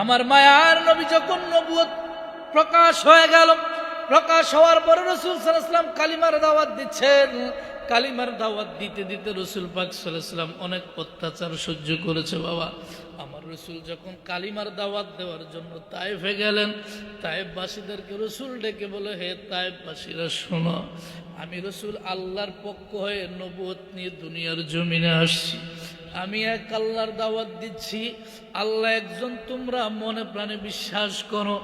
আমার মায়ার নবী যখন নবুয়ত প্রকাশ হয়ে গেল, প্রকাশ হওয়ার পরে রসুল সাল্লাম কালিমার দাওয়াত দিচ্ছেন। কালিমার দাওয়াত দিতে দিতে রসুল পাক সাল্লাম অনেক অত্যাচার সহ্য করেছে, বাবা। আমার রসুল যখন কালিমার দাওয়াত দেওয়ার জন্য তাইফে গেলেন তাইফবাসীদেরকে রসুল ডেকে বলে, হে তাইফবাসীরা শোনো, আমি রসুল আল্লাহর পক্ষ হয়ে নবুয়ত নিয়ে দুনিয়ার জমিনে আসছি। আমি এক আল্লাহর দাওয়াত দিচ্ছি, আল্লাহ একজন তোমরা মনে প্রাণে বিশ্বাস করো।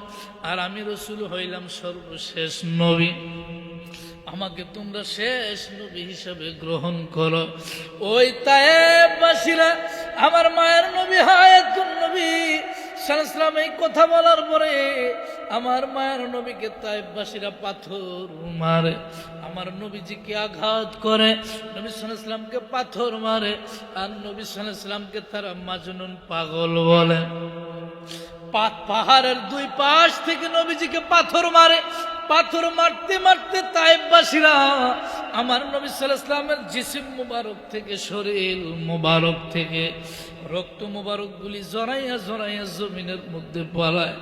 আর আমি রসুল হইলাম সর্বশেষ নবী। আমাকে তোমরা শেষ নবী হিসাবে গ্রহণ করো। ওই তায়েবাসীরা আমার মায়ের নবী, হায়াতুন নবী সালাম এই কথা বলার পরে আমার মায়ের নবীকে তাইবাসীরা পাথর মারে। আমার নবীজিকে আঘাত করে, নবী সালামকে পাথর মারে আর নবী সালামকে তারা মাজনুন পাগল বলে। পাহাড়ের দুই পাশ থেকে নবীজিকে পাথর মারে। পাথর মারতে মারতে তাইবাসীরা আমার নবী সাল্লামের জিসিম মুবারক থেকে শরীর মুবারক থেকে রক্ত মুবারক গুলি জড়াইয়া জড়াইয়া জমিনের মধ্যে পড়ায়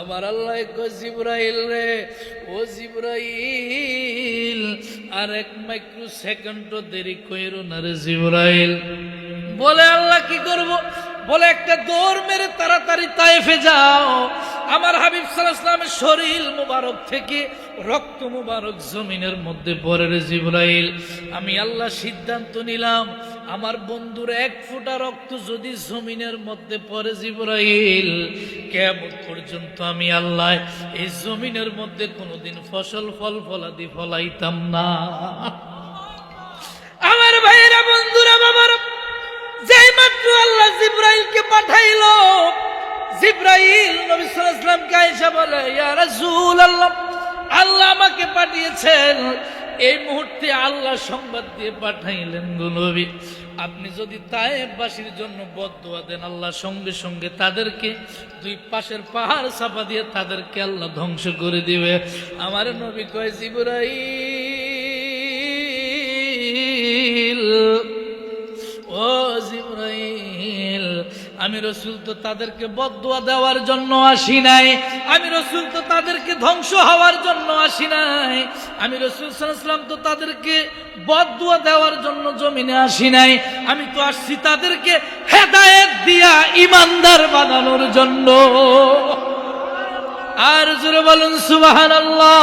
আমার আল্লাহ জিব্রাইল রে, ও জিব্রাইল আর এক মাইক্রো সেকেন্ড দেরি কইরো না রে জিব্রাইল। বলে আল্লাহ কি করব? বলে একটা দৌড় মেরে তাড়াতাড়ি তাইফে যাও। আমার হাবিব সাল্লামের শরীর মুবারক থেকে রক্ত মুবারক জমিনের মধ্যে পড়ে রে আমি আল্লাহ সিদ্ধান্ত নিলাম, আমার বন্ধুর এক ফোঁটা রক্ত যদি জমিনের মধ্যে পড়ে জিব্রাইল কেমন পর্যন্ত আমি আল্লাহ এই জমিনের মধ্যে কোনোদিন ফসল ফল ফলাদি ফলাইতাম না। আমার ভাইরা বন্ধুরা, বাবারা যেই মাত্র আল্লাহ জিব্রাইলকে পাঠাইলো জিব্রাইল নবী সাল্লাল্লাহু আয়েশা বলে, ইয়া রাসূলুল্লাহ, আল্লাহ আমাকে পাঠিয়েছেন। এই মুহূর্তে আল্লাহ সংবাদ দিয়ে পাঠাইলেন গো নবী। আপনি যদি তায়েববাসীর জন্য বদদোয়া দেন, আল্লাহ সঙ্গে সঙ্গে তাদেরকে দুই পাশের পাহাড় চাপা দিয়ে তাদেরকে আল্লাহ ধ্বংস করে দিবে। আমার নবী কয়, জিব্রাইল আমি রসুল তো তাদেরকে বদুয়া দেওয়ার জন্য আসি নাই। আমি রসুল তো তাদেরকে ধ্বংস হওয়ার জন্য আসি নাই। আমি রসুল সাল্লাম তো তাদেরকে বদুয়া দেওয়ার জন্য জমিনে আসি নাই। আমি তো আসছি তাদেরকে হেদায়েত দিয়া ইমানদার বানানোর জন্য। আর জোরে বলুন সুবাহান আল্লাহ